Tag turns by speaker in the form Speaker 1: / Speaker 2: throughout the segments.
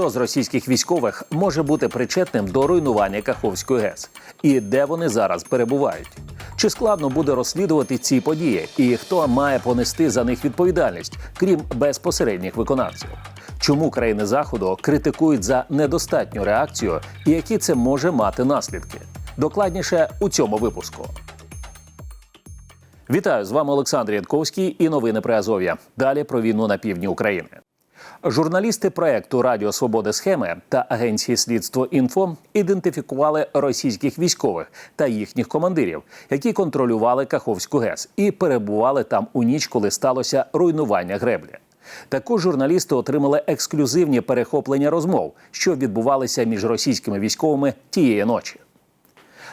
Speaker 1: Хто з російських військових може бути причетним до руйнування Каховської ГЕС? І де вони зараз перебувають? Чи складно буде розслідувати ці події? І хто має понести за них відповідальність, крім безпосередніх виконавців? Чому країни заходу критикують за недостатню реакцію і які це може мати наслідки? Докладніше у цьому випуску. Вітаю з вами Олександр Янковський і новини при Азов'я. Далі про війну на півдні України. Журналісти проекту Радіо Свободи Схеми та агенції слідство інфо ідентифікували російських військових та їхніх командирів, які контролювали Каховську ГЕС і перебували там у ніч, коли сталося руйнування греблі. Також журналісти отримали ексклюзивні перехоплення розмов, що відбувалися між російськими військовими тієї ночі.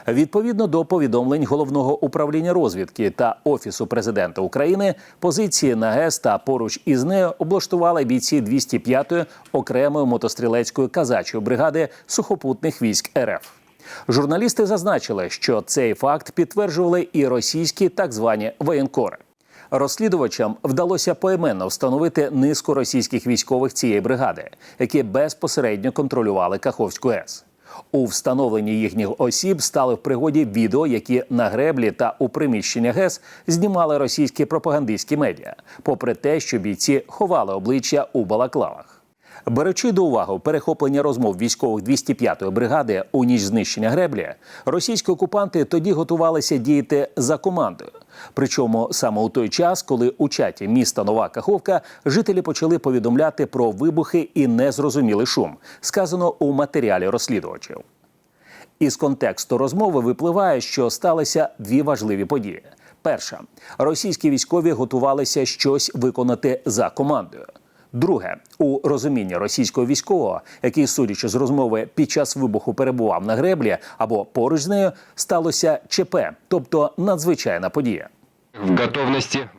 Speaker 1: Відповідно до повідомлень головного управління розвідки та офісу президента України, позиції на ГЕС та поруч із нею облаштували бійці 205-ї окремої мотострілецької казачої бригади сухопутних військ РФ. Журналісти зазначили, що цей факт підтверджували і російські так звані воєнкори. Розслідувачам вдалося поіменно встановити низку російських військових цієї бригади, які безпосередньо контролювали Каховську ГЕС. У встановленні їхніх осіб стали в пригоді відео, які на греблі та у приміщення ГЕС знімали російські пропагандистські медіа, попри те, що бійці ховали обличчя у балаклавах. Беручи до уваги перехоплення розмов військових 205-ї бригади у ніч знищення греблі, російські окупанти тоді готувалися діяти за командою. Причому саме у той час, коли у чаті міста Нова Каховка жителі почали повідомляти про вибухи і незрозумілий шум, сказано у матеріалі розслідувачів. Із контексту розмови випливає, що сталися дві важливі події. Перша російські військові готувалися щось виконати за командою. Друге, у розумінні російського військового, який, судячи з розмови, під час вибуху перебував на греблі або поруч з нею, сталося ЧП, тобто надзвичайна подія.
Speaker 2: В готовности.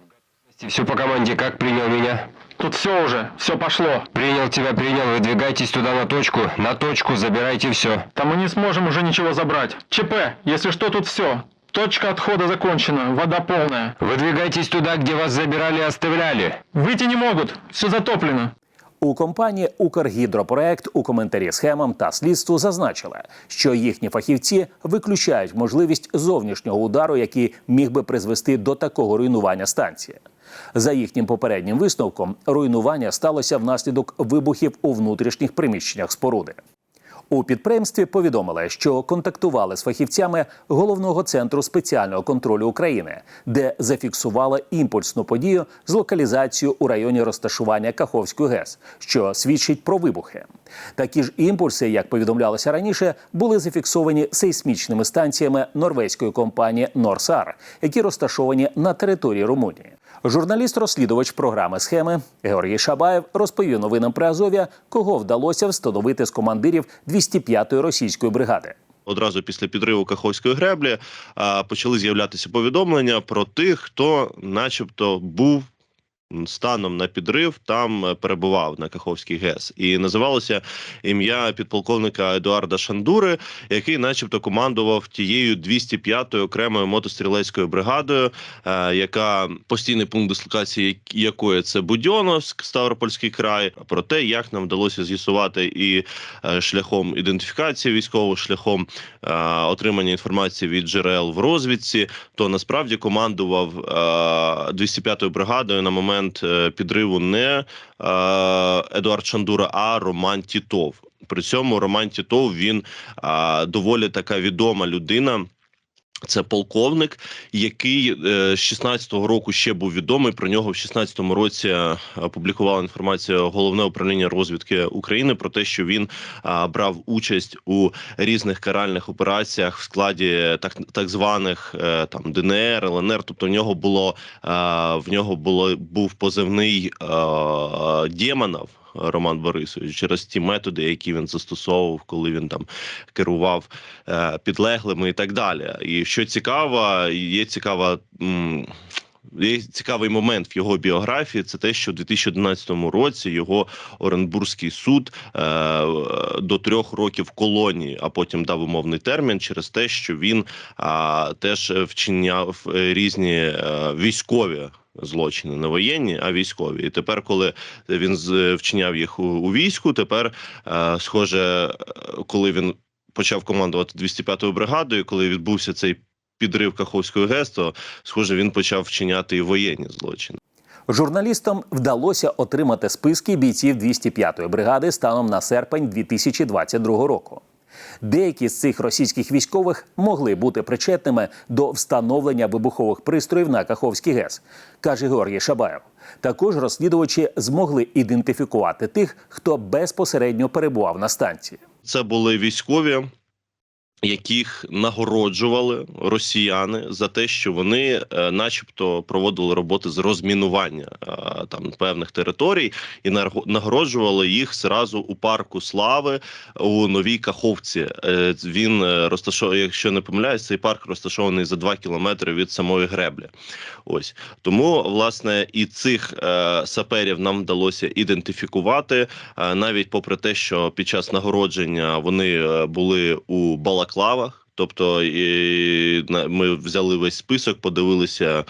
Speaker 2: Все по команде. Как принял меня?
Speaker 3: Тут все уже, все пошло.
Speaker 2: Принял тебя, принял. Выдвигайтесь туда на точку. На точку забирайте все.
Speaker 3: Там мы не сможем уже ничего забрать. ЧП, если что, тут все. Точка отхода закончена, вода полная.
Speaker 2: Выдвигайтесь туда, где вас забирали и оставляли.
Speaker 3: Выйти не могут, все затоплено.
Speaker 1: У компанії Укргідропроект у коментарі схемам та слідству зазначили, що їхні фахівці виключають можливість зовнішнього удару, який міг би призвести до такого руйнування станції. За їхнім попереднім висновком, руйнування сталося внаслідок вибухів у внутрішніх приміщеннях споруди. У підприємстві повідомили, що контактували з фахівцями головного центру спеціального контролю України, де зафіксували імпульсну подію з локалізацією у районі розташування Каховської ГЕС, що свідчить про вибухи. Такі ж імпульси, як повідомлялося раніше, були зафіксовані сейсмічними станціями норвезької компанії Норсар, які розташовані на території Румунії. Журналіст-розслідувач програми схеми Георгій Шабаєв розповів новинам при Азов'я, кого вдалося встановити з командирів 205-ї російської бригади.
Speaker 4: Одразу після підриву Каховської греблі почали з'являтися повідомлення про тих, хто, начебто, був станом на підрив, там е, перебував на Каховській ГЕС, і називалося ім'я підполковника Едуарда Шандури, який, начебто, командував тією 205-ю окремою мотострілецькою бригадою, е, яка постійний пункт дислокації якої це Будьоновськ, Ставропольський край. Про те, як нам вдалося з'ясувати і е, шляхом ідентифікації військових, шляхом отримання інформації від джерел в розвідці, то насправді командував е, 205-ю бригадою на момент е, підриву не е, Едуард Шандура, а Роман Тітов. При цьому Роман Тітов він доволі така відома людина. Це полковник, який е, з 16-го року ще був відомий. Про нього в 16-му році е, опублікувала інформацію головне управління розвідки України про те, що він брав участь у різних каральних операціях в складі так, так званих е, там ДНР, ЛНР. Тобто в нього було в нього було був позивний Демонов. Роман Борисович через ті методи, які він застосовував, коли він там керував е, підлеглими і так далі. І що цікаво, є цікава. Є цікавий момент в його біографії. Це те, що в 2011 році його Оренбурзький суд е, до трьох років колонії, а потім дав умовний термін через те, що він а, теж вчиняв е, різні е, військові злочини, не воєнні, а військові. І тепер, коли він з- вчиняв їх у, у війську, тепер е, схоже, е, коли він почав командувати 205-ю бригадою, коли відбувся цей підрив Каховської ГЕС, то схоже, він почав вчиняти і воєнні злочини.
Speaker 1: Журналістам вдалося отримати списки бійців 205-ї бригади станом на серпень 2022 року. Деякі з цих російських військових могли бути причетними до встановлення вибухових пристроїв на Каховський ГЕС, каже Георгій Шабаєв. Також розслідувачі змогли ідентифікувати тих, хто безпосередньо перебував на станції.
Speaker 4: Це були військові, яких нагороджували росіяни за те, що вони, е, начебто, проводили роботи з розмінування е, там певних територій, і нагороджували їх зразу у парку слави у новій Каховці. Е, Він розташований, якщо не помиляюсь, цей парк розташований за 2 кілометри від самої греблі. Ось тому, власне, і цих саперів нам вдалося ідентифікувати, навіть попри те, що під час нагородження вони були у балаклавах. Тобто і ми взяли весь список, подивилися,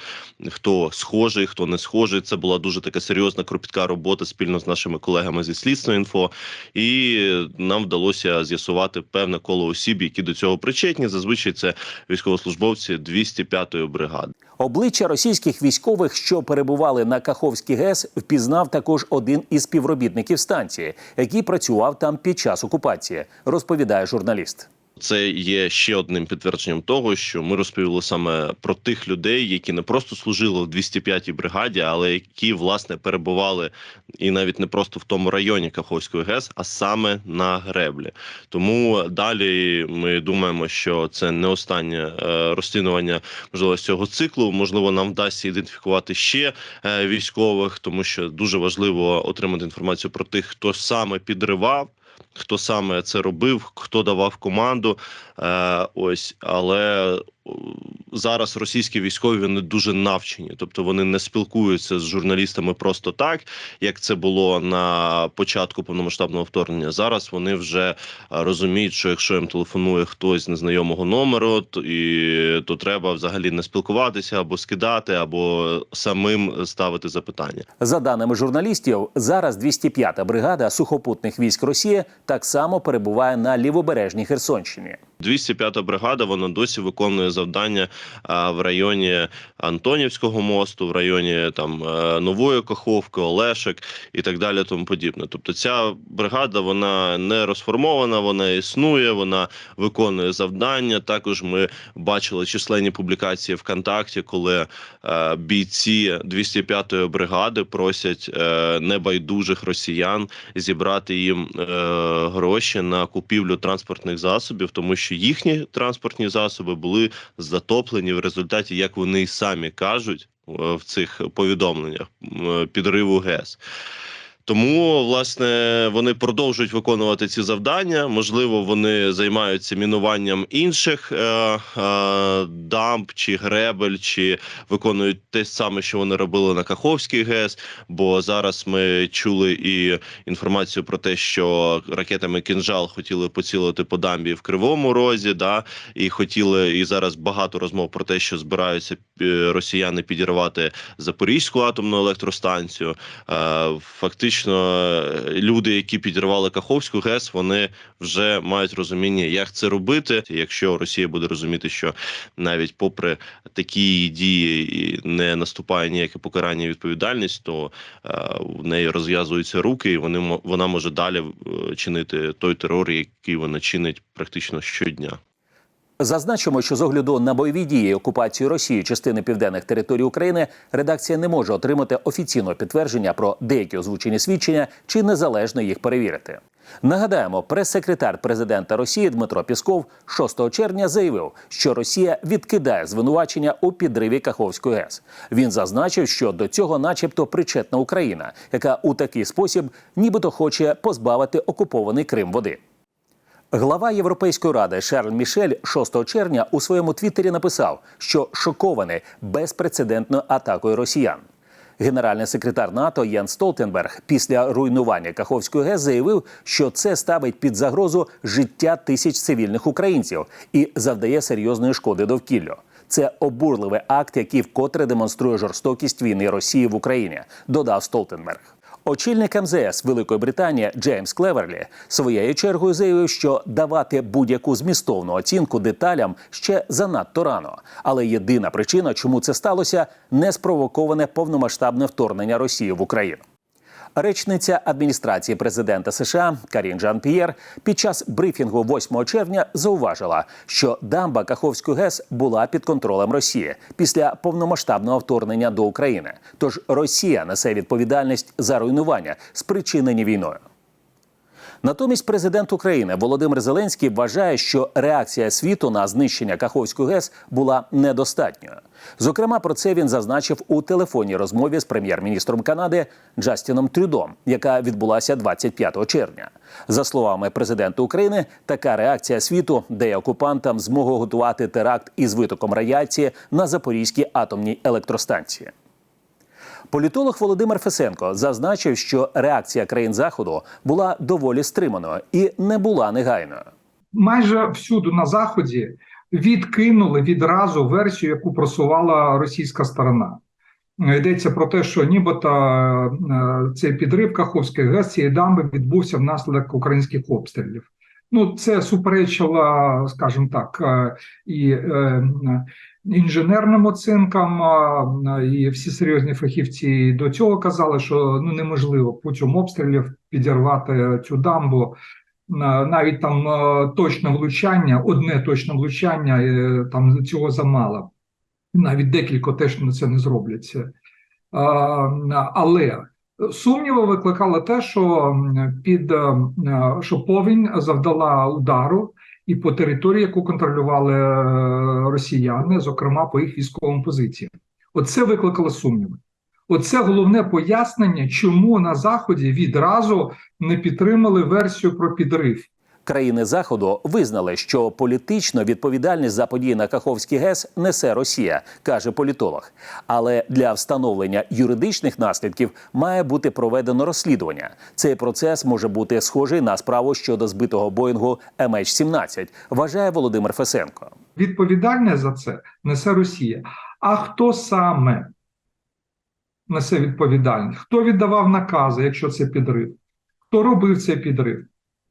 Speaker 4: хто схожий, хто не схожий. Це була дуже така серйозна кропітка робота спільно з нашими колегами зі слідства інфо. І нам вдалося з'ясувати певне коло осіб, які до цього причетні. Зазвичай це військовослужбовці 205-ї бригади.
Speaker 1: Обличчя російських військових, що перебували на Каховській ГЕС, впізнав також один із співробітників станції, який працював там під час окупації, розповідає журналіст.
Speaker 4: Це є ще одним підтвердженням того, що ми розповіли саме про тих людей, які не просто служили в 205-й бригаді, але які власне перебували і навіть не просто в тому районі Каховської ГЕС, а саме на греблі. Тому далі ми думаємо, що це не останнє е, розцінування можливо цього циклу. Можливо, нам вдасться ідентифікувати ще е, військових, тому що дуже важливо отримати інформацію про тих, хто саме підривав. Хто саме це робив, хто давав команду, е, ось але зараз російські військові вони дуже навчені, тобто вони не спілкуються з журналістами просто так, як це було на початку повномасштабного вторгнення. Зараз вони вже е, розуміють, що якщо їм телефонує хтось з незнайомого номеру, то і то треба взагалі не спілкуватися або скидати, або самим ставити запитання.
Speaker 1: За даними журналістів, зараз 205-та бригада сухопутних військ Росії так само перебуває на лівобережній Херсонщині.
Speaker 4: 205-та бригада вона досі виконує завдання в районі Антонівського мосту, в районі там е, Нової Каховки, Олешек і так далі. Тому подібне. Тобто, ця бригада вона не розформована, вона існує, вона виконує завдання. Також ми бачили численні публікації ВКонтакті, коли е, бійці 205-ї бригади просять е, небайдужих росіян зібрати їм гроші на купівлю транспортних засобів, тому що їхні транспортні засоби були затоплені в результаті, як вони й самі кажуть е, в цих повідомленнях підриву ГЕС. Тому власне вони продовжують виконувати ці завдання. Можливо, вони займаються мінуванням інших е, е, дамб чи гребель, чи виконують те саме, що вони робили на Каховській ГЕС. Бо зараз ми чули і інформацію про те, що ракетами кінжал хотіли поцілити по дамбі в Кривому Розі, да і хотіли, і зараз багато розмов про те, що збираються е, росіяни підірвати Запорізьку атомну електростанцію. Е, Фактично, е, люди, які підірвали Каховську ГЕС, вони вже мають розуміння, як це робити. Якщо Росія буде розуміти, що навіть попри такі дії не наступає ніяке покарання і відповідальність, то е, в неї розв'язуються руки, і вони вона може далі е, чинити той терор, який вона чинить практично щодня.
Speaker 1: Зазначимо, що з огляду на бойові дії окупацію Росії частини південних територій України редакція не може отримати офіційного підтвердження про деякі озвучені свідчення чи незалежно їх перевірити. Нагадаємо, прес-секретар президента Росії Дмитро Пісков 6 червня заявив, що Росія відкидає звинувачення у підриві Каховської ГЕС. Він зазначив, що до цього, начебто, причетна Україна, яка у такий спосіб нібито хоче позбавити окупований Крим води. Глава Європейської ради Шарль Мішель 6 червня у своєму твіттері написав, що шокований безпрецедентною атакою росіян. Генеральний секретар НАТО Ян Столтенберг після руйнування Каховської ГЕС заявив, що це ставить під загрозу життя тисяч цивільних українців і завдає серйозної шкоди довкіллю. Це обурливий акт, який вкотре демонструє жорстокість війни Росії в Україні, додав Столтенберг. Очільник МЗС Великої Британії Джеймс Клеверлі своєю чергою заявив, що давати будь-яку змістовну оцінку деталям ще занадто рано. Але єдина причина, чому це сталося, не спровоковане повномасштабне вторгнення Росії в Україну. Речниця адміністрації президента США Карін Жан П'єр під час брифінгу 8 червня зауважила, що дамба Каховської ГЕС була під контролем Росії після повномасштабного вторгнення до України. Тож Росія несе відповідальність за руйнування, спричинені війною. Натомість президент України Володимир Зеленський вважає, що реакція світу на знищення Каховської ГЕС була недостатньою. Зокрема, про це він зазначив у телефонній розмові з прем'єр-міністром Канади Джастіном Трюдом, яка відбулася 25 червня. За словами президента України, така реакція світу дає окупантам змогу готувати теракт із витоком радіації на Запорізькій атомній електростанції. Політолог Володимир Фесенко зазначив, що реакція країн заходу була доволі стриманою і не була негайною.
Speaker 5: майже всюди на заході відкинули відразу версію, яку просувала російська сторона. Йдеться про те, що нібито е, цей підрив Каховської ГЕС цієї дамби відбувся внаслідок українських обстрілів. Ну, це суперечило, скажімо так, е, і е, інженерним оцінкам, е, і всі серйозні фахівці до цього казали, що ну неможливо путем обстрілів підірвати цю дамбу. Навіть там точне влучання, одне точне влучання, там цього замало. Навіть декілька теж на це не зробляться. Але сумніви викликало те, що під е, е, що повінь завдала удару і по території, яку контролювали е, росіяни, зокрема по їх військовим позиціям. Оце викликало сумніви. Оце головне пояснення, чому на заході відразу не підтримали версію про підрив.
Speaker 1: Країни заходу визнали, що політично відповідальність за події на Каховській ГЕС несе Росія, каже політолог. Але для встановлення юридичних наслідків має бути проведено розслідування. Цей процес може бути схожий на справу щодо збитого Боїнгу MH17, вважає Володимир Фесенко.
Speaker 5: Відповідальність за це несе Росія. А хто саме несе відповідальність? Хто віддавав накази, якщо це підрив? Хто робив цей підрив?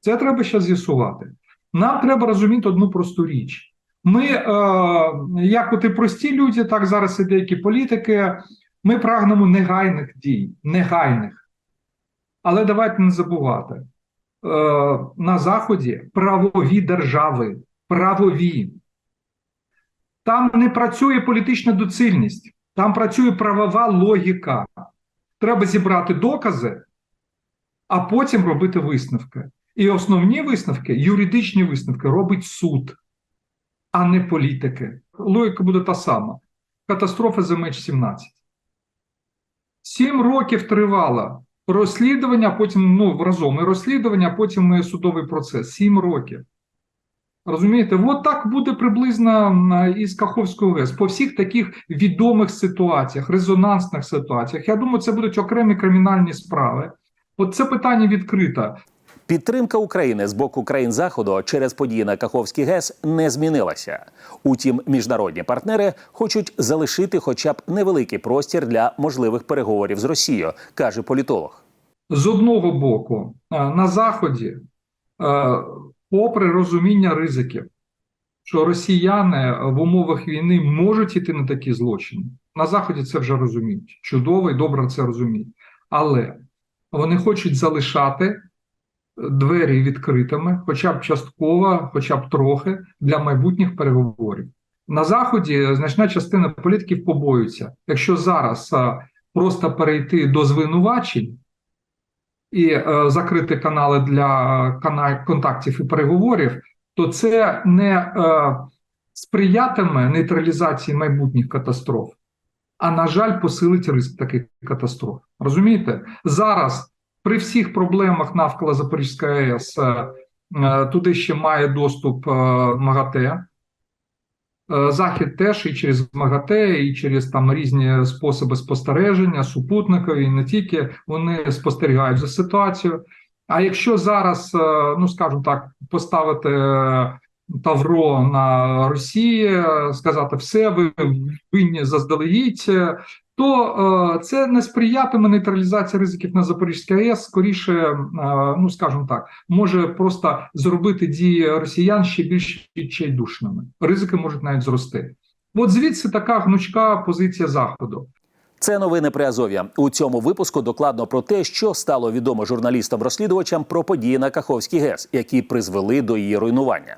Speaker 5: Це треба ще з'ясувати. Нам треба розуміти одну просту річ. Ми, е, як от і прості люди, так зараз і деякі політики, ми прагнемо негайних дій, негайних. Але давайте не забувати: е, на Заході правові держави, правові. Там не працює політична доцільність, там працює правова логіка. Треба зібрати докази, а потім робити висновки. І основні висновки, юридичні висновки, робить суд, а не політики. Логіка буде та сама. Катастрофа за меч 17. Сім років тривало розслідування, потім ну, разом і розслідування, потім і судовий процес. Сім років. Розумієте, от так буде приблизно із Каховською ГЕС по всіх таких відомих ситуаціях, резонансних ситуаціях. Я думаю, це будуть окремі кримінальні справи. От це питання відкрите.
Speaker 1: Підтримка України з боку країн заходу через події на Каховській ГЕС не змінилася. Утім, міжнародні партнери хочуть залишити хоча б невеликий простір для можливих переговорів з Росією, каже політолог.
Speaker 5: З одного боку, на Заході, попри розуміння ризиків, що росіяни в умовах війни можуть іти на такі злочини, на Заході це вже розуміють. Чудово і добре це розуміють. Але вони хочуть залишати двері відкритими, хоча б частково, хоча б трохи для майбутніх переговорів. На Заході значна частина політиків побоюється, якщо зараз е, просто перейти до звинувачень і е, закрити канали для контактів і переговорів, то це не е, сприятиме нейтралізації майбутніх катастроф, а на жаль, посилить ризик таких катастроф. Розумієте, зараз при всіх проблемах навколо Запорізької АЕС е, туди ще має доступ е, МАГАТЕ. Е, Захід теж і через МАГАТЕ, і через там різні способи спостереження, супутникові, і не тільки вони спостерігають за ситуацією. А якщо зараз, ну скажімо так, поставити Тавро на Росії, сказати все, ви винні заздалегідь, то е, це не сприятиме нейтралізації ризиків на Запорізькій АЕС. Скоріше, е, ну скажімо так, може просто зробити дії росіян ще більш відчайдушними. Ризики можуть навіть зрости. От звідси така гнучка позиція заходу.
Speaker 1: Це новини при Азов'я. У цьому випуску докладно про те, що стало відомо журналістам-розслідувачам про події на Каховській ГЕС, які призвели до її руйнування.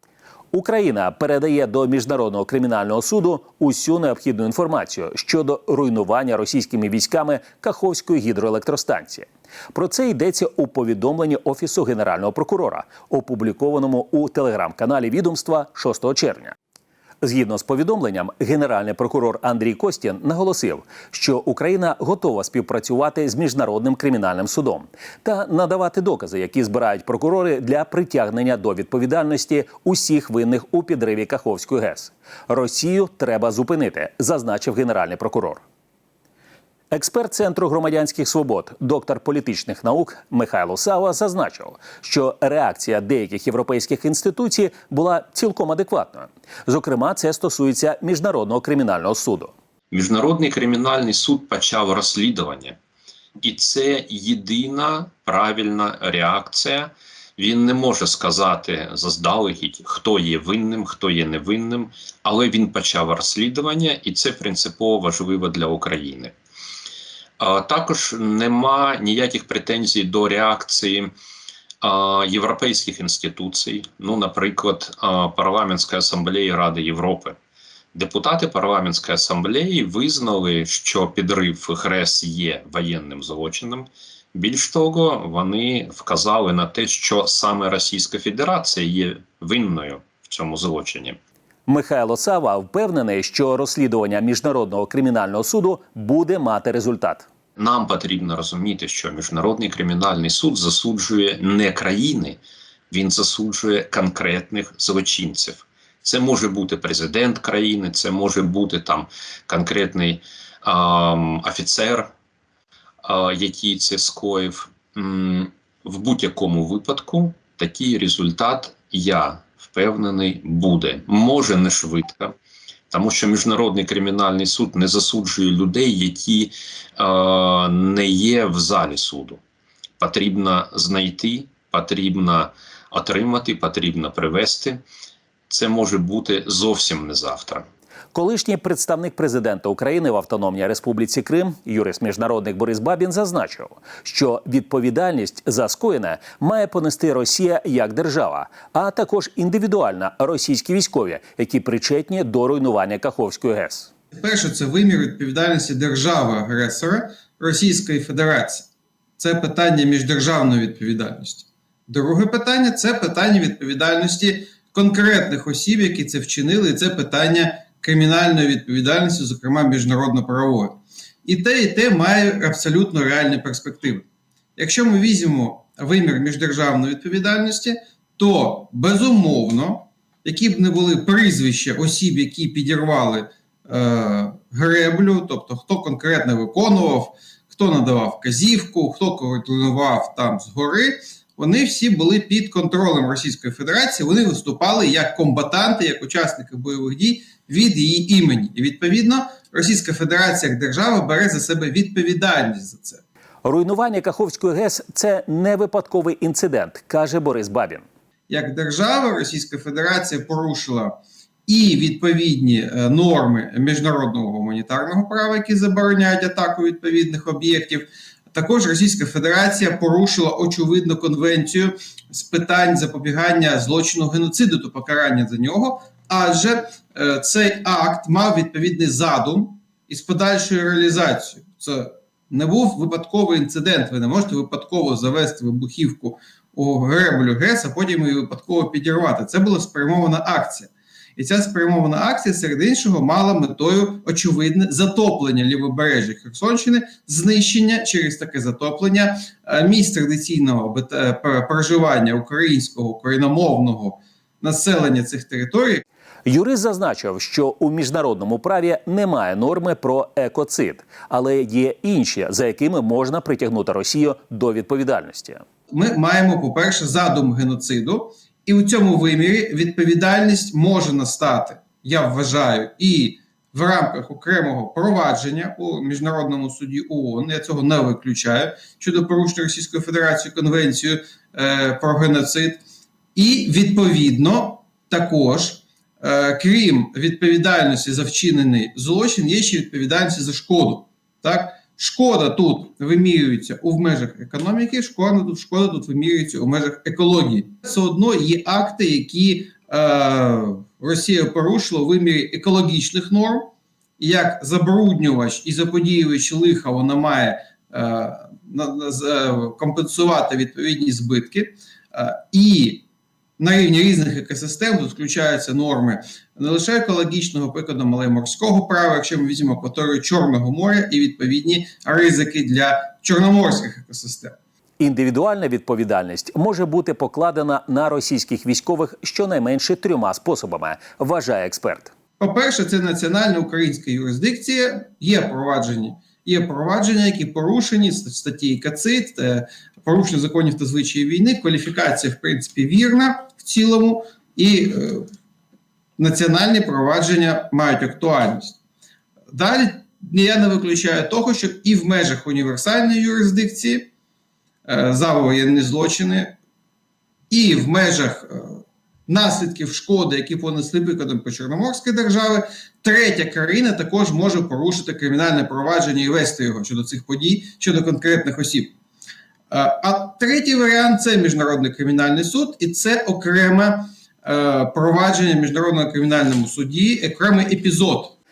Speaker 1: Україна передає до міжнародного кримінального суду усю необхідну інформацію щодо руйнування російськими військами Каховської гідроелектростанції. Про це йдеться у повідомленні Офісу генерального прокурора, опублікованому у телеграм-каналі відомства 6 червня. Згідно з повідомленням, генеральний прокурор Андрій Костін наголосив, що Україна готова співпрацювати з міжнародним кримінальним судом та надавати докази, які збирають прокурори для притягнення до відповідальності усіх винних у підриві Каховської ГЕС. Росію треба зупинити, зазначив генеральний прокурор. Експерт Центру громадянських свобод, доктор політичних наук Михайло Сава зазначив, що реакція деяких європейських інституцій була цілком адекватною. Зокрема, це стосується міжнародного кримінального суду.
Speaker 6: Міжнародний кримінальний суд почав розслідування, і це єдина правильна реакція. Він не може сказати заздалегідь, хто є винним, хто є невинним, але він почав розслідування, і це принципово важливо для України. Також нема ніяких претензій до реакції європейських інституцій, ну, наприклад, а, Парламентської асамблеї Ради Європи. Депутати парламентської асамблеї визнали, що підрив ГРЕС є воєнним злочином. Більш того, вони вказали на те, що саме Російська Федерація є винною в цьому злочині.
Speaker 1: Михайло Сава впевнений, що розслідування міжнародного кримінального суду буде мати результат.
Speaker 6: Нам потрібно розуміти, що міжнародний кримінальний суд засуджує не країни, він засуджує конкретних злочинців. Це може бути президент країни, це може бути там конкретний ем, офіцер, е, який це скоїв. В будь-якому випадку такий результат, я впевнений, буде. Може не швидко, тому що міжнародний кримінальний суд не засуджує людей, які е, не є в залі суду. Потрібно знайти, потрібно отримати, потрібно привести. Це може бути зовсім не завтра.
Speaker 1: Колишній представник президента України в Автономній Республіці Крим, юрист міжнародник Борис Бабін, зазначив, що відповідальність за скоєне має понести Росія як держава, а також індивідуально російські військові, які причетні до руйнування Каховської ГЕС.
Speaker 7: Перше, це вимір відповідальності держави-агресора Російської Федерації. Це питання міждержавної відповідальності. Друге питання це питання відповідальності конкретних осіб, які це вчинили, і це питання кримінальної відповідальності, зокрема міжнародно-правової. І те, і те має абсолютно реальні перспективи. Якщо ми візьмемо вимір міждержавної відповідальності, то безумовно, які б не були прізвища осіб, які підірвали е, греблю, тобто хто конкретно виконував, хто надавав казівку, хто координував там згори, вони всі були під контролем Російської Федерації. Вони виступали як комбатанти, як учасники бойових дій від її імені. І відповідно Російська Федерація як держава бере за себе відповідальність за це.
Speaker 1: Руйнування Каховської ГЕС це не випадковий інцидент, каже Борис Бабін.
Speaker 7: Як держава, Російська Федерація порушила і відповідні е, норми міжнародного гуманітарного права, які забороняють атаку відповідних об'єктів. Також Російська Федерація порушила очевидно конвенцію з питань запобігання злочину геноциду та покарання за нього, адже е, цей акт мав відповідний задум із подальшою реалізацією. Це не був випадковий інцидент. Ви не можете випадково завести вибухівку у греблю ГЕС, а потім її випадково підірвати. Це була спрямована акція. І ця спрямована акція, серед іншого, мала метою очевидне затоплення лівобережжя Херсонщини, знищення через таке затоплення е, місць традиційного е, проживання українського україномовного населення цих територій.
Speaker 1: Юрист зазначив, що у міжнародному праві немає норми про екоцид, але є інші, за якими можна притягнути Росію до відповідальності.
Speaker 7: Ми маємо, по-перше, задум геноциду, і у цьому вимірі відповідальність може настати, я вважаю, і в рамках окремого провадження у міжнародному суді ООН, я цього не виключаю щодо порушення Російською Федерацією Конвенцію е, про геноцид, і відповідно також. Е, крім відповідальності за вчинений злочин, є ще відповідальність за шкоду. Так? Шкода тут вимірюється у межах економіки, шкода тут, шкода тут вимірюється у межах екології. Все одно є акти, які е, Росія порушила у вимірі екологічних норм, як забруднювач і заподіювач лиха вона має е, е, компенсувати відповідні збитки. Е, і на рівні різних екосистем тут включаються норми не лише екологічного прикладом, але й морського права, якщо ми візьмемо акваторію Чорного моря і відповідні ризики для чорноморських екосистем.
Speaker 1: Індивідуальна відповідальність може бути покладена на російських військових щонайменше трьома способами, вважає експерт.
Speaker 7: По-перше, це національна українська юрисдикція. Є провадження, є провадження, які порушені статті КАЦИТ, е, порушення законів та звичаїв війни. Кваліфікація, в принципі, вірна в цілому, і е, національні провадження мають актуальність. Далі я не виключаю того, щоб і в межах універсальної юрисдикції е, за воєнні злочини, і в межах е, наслідків шкоди, які понесли викладом по Чорноморській держави, третя країна також може порушити кримінальне провадження і вести його щодо цих подій, щодо конкретних осіб. Е, А третій варіант це міжнародний кримінальний суд, і це окреме е, провадження в міжнародному кримінальному суді, окремий епізод.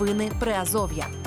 Speaker 8: Новини Приазов'я.